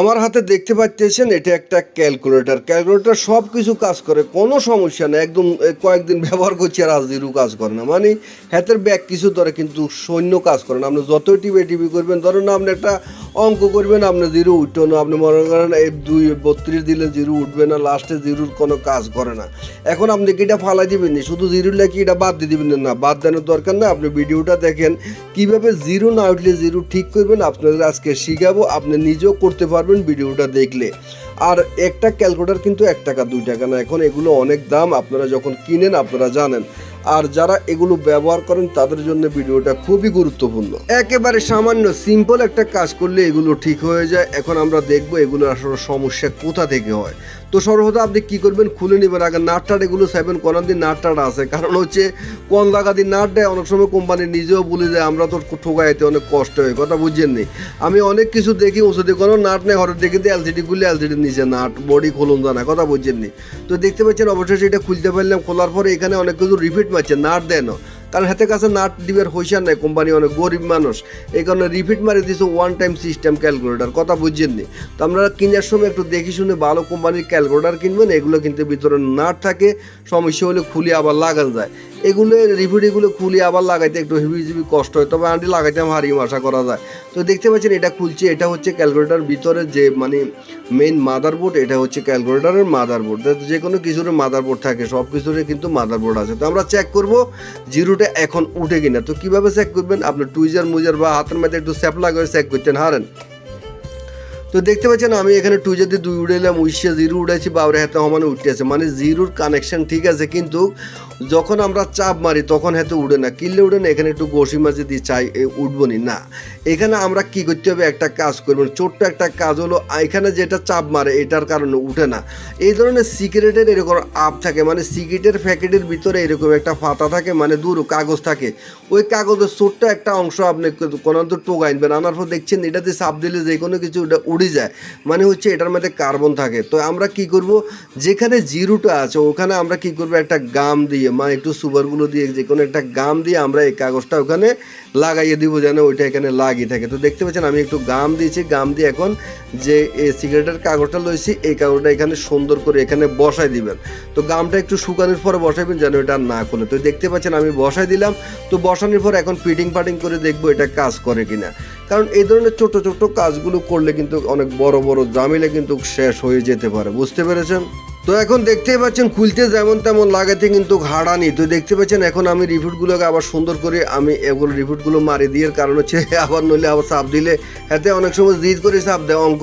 আমার হাতে দেখতে পাচ্ছেন, এটা একটা ক্যালকুলেটর ক্যালকুলেটর সব কিছু কাজ করে, কোনো সমস্যা নেই। একদম কয়েকদিন ব্যবহার করছি আর আজদিনও কাজ করে না। মানে হাতের ব্যাগ কিছু ধরে কিন্তু সৈন্য কাজ করে না। আপনি যতই টিপে টিপি করবেন, ধরুন না আপনি একটা অঙ্ক করবেন, আপনি জিরো উঠতো না। আপনি মনে করেন, এই দুই বত্রিশ দিলে জিরো উঠবে না লাস্টে জিরোর কোনো কাজ করে না। এখন আপনি কি এটা ফালাই দিবেন না? শুধু জিরো লেগে এটা বাদ দিয়ে দিবেন না? বাদ দেওয়ার দরকার না আপনি ভিডিওটা দেখেন, কীভাবে জিরো না উঠলে জিরো ঠিক করবেন, আপনাদের আজকে শিখাবো। আপনি নিজেও করতে পারবেন ভিডিওটা দেখলে। আর একটা ক্যালকুলেটর কিন্তু এক টাকা, দুই টাকা না। এখন এগুলো অনেক দাম। আপনারা যখন কিনেন, আপনারা জানেন। আর যারা এগুলো ব্যবহার করেন, তাদের জন্য ভিডিওটা খুবই গুরুত্বপূর্ণ। একেবারে সামান্য সিম্পল একটা কাজ করলে এগুলো ঠিক হয়ে যায়। এখন আমরা দেখব এগুলো আসলে সমস্যা কোথা থেকে হয়। তো সর্বদা আপনি কি করবেন? খুলে নেবেন আগে নাটটার এগুলো সেভেন কোন দিন নাটটার আছে। কারণ হচ্ছে, কোন জায়গা দিয়ে নাট দেয়, অনেক সময় কোম্পানি নিজেও বলে যায় আমরা তো ঠোকাইতে অনেক কষ্ট হয়। কথা বুঝছেন নি? আমি অনেক কিছু দেখি, ওষুধে কোনো নাট নেই, হঠাৎ দেখি দিয়ে এলসিডি খুললে এলসিডির নিচে নাট বডি খুলুন জানা, কথা বুঝছেন নি? তো দেখতে পাচ্ছেন অবশ্যই সেটা খুলতে পারলাম, খোলার পরে এখানে অনেক কিছু রিপিট মারছে, নাট দেয় না। কারণ হাতে কাছে নাট দিবের হইসার নাই, কোম্পানি অনেক গরিব মানুষ। এই কারণে রিপিট মারি দিছে ওয়ান টাইম সিস্টেম ক্যালকুলেটার কথা বুঝছেন নি তো আমরা কেনার সময় একটু দেখে শুনে ভালো কোম্পানির ক্যালকুলেটার কিনবেন, এগুলো কিন্তু ভিতরে নাট থাকে, সমস্যা হলে খুলে আবার লাগান যায়। এগুলো এগুলো খুলে, আবার লাগাইতে একটু হিবি জিবি কষ্ট হয়। তবে আন্টি লাগাইতে আমার হারিয়ে আশা করা যায়। তো দেখতে পাচ্ছেন, এটা খুলছে, এটা হচ্ছে ক্যালকুলেটার ভিতরে যে মানে মেইন মাদারবোর্ড এটা হচ্ছে ক্যালকুলেটারের মাদারবোর্ড যে কোনো কিছুর মাদারবোর্ড থাকে সব কিছুরই কিন্তু মাদারবোর্ড আছে। তো আমরা চেক করব জিরোটা এখন উঠে কিনা। তো কীভাবে চেক করবেন? আপনি টুইজার মুজার বা হাতের মধ্যে একটু স্যাপ লাগিয়ে চেক করতেন হারেন? তো দেখতে পাচ্ছেন, আমি এখানে টু যদি দুই উড়াইলাম উইশে জিরো উড়াইছি বাউরে হাতে সমানে উঠতে আছে। মানে জিরোর কানেকশন ঠিক আছে, কিন্তু যখন আমরা চাপ মারি, তখন হাতে উড়ে না। কিনলে উড়ে না, এখানে একটু গোসি মাঝে দিয়ে চাই উঠবো নি। এখানে আমরা কি করতে হবে, একটা কাজ করবেন ছোট্ট একটা কাজ হলো, এখানে যেটা চাপ মারে, এটার কারণে উঠে না। এই ধরনের সিগারেটের এরকম আপ থাকে মানে সিগারেটের প্যাকেটের ভিতরে এরকম একটা ফাতা থাকে মানে দূর কাগজ থাকে। ওই কাগজের ছোট্ট একটা অংশ আপনি কোনো তো টোকা আনবেন আনার পর দেখছেন এটাতে চাপ দিলে যে কোনো কিছু উড়ে যায়। মানে হচ্ছে এটার মধ্যে কার্বন থাকে। তো আমরা কি করব? যেখানে জিরোটা আছে, ওখানে আমরা কি করব? একটা গাম দিয়ে মানে একটু সুপারগুলো দিয়ে যে কোনো একটা গাম দিয়ে আমরা এই কাগজটা ওখানে লাগাইয়ে দিব যেন ওইটা এখানে লাগিয়ে থাকে। তো দেখতে পাচ্ছেন, আমি একটু গাম দিয়েছি। গাম দিয়ে এখন যে এই সিগারেটের কাগজটা লইছি, এই কাগজটা এখানে সুন্দর করে এখানে বসাই দিবেন। তো গামটা একটু শুকানোর পরে বসাইবেন যেন এটা না খুলে। তো দেখতে পাচ্ছেন, আমি বসাই দিলাম। তো বসানোর পর এখন ফিটিং ফাটিং করে দেখব এটা কাজ করে কিনা। কারণ এই ধরনের ছোট ছোট কাজগুলো করলে কিন্তু অনেক বড় বড় জামিলে কিন্তু শেষ হয়ে যেতে পারে। বুঝতে পেরেছেন? তো এখন দেখতেই পাচ্ছেন, খুলতে যেমন তেমন লাগাতে কিন্তু হাড়ানি তো দেখতে পাচ্ছেন, এখন আমি রিপিটগুলোকে আবার সুন্দর করে আমি এগুলো রিপিটগুলো মারি দিয়ে, কারণ হচ্ছে আবার নইলে আবার চাপ দিলে এতে অনেক সময় জিদ করে চাপ দেয়, অঙ্ক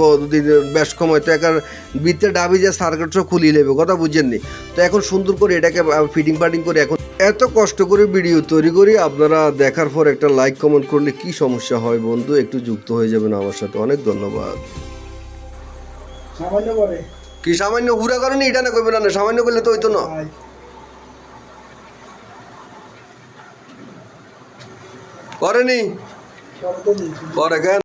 বেশ সময় তো একার বৃত্তে ডাবি যে সার্কিটটা খুলিয়ে নেবে কথা বুঝেননি। তো এখন সুন্দর করে এটাকে ফিটিং ফাটিং করে এখন এত কষ্ট করে ভিডিও তৈরি করি আপনারা দেখার পর একটা লাইক কমেন্ট করলে কি সমস্যা হয় বন্ধু? একটু যুক্ত হয়ে যাবেন আমার সাথে। অনেক ধন্যবাদ। কি সামান্য? ঘুরা কারণে এটা না করবে না সামান্য করলে তো হইতো না। করেনি? করে কেন?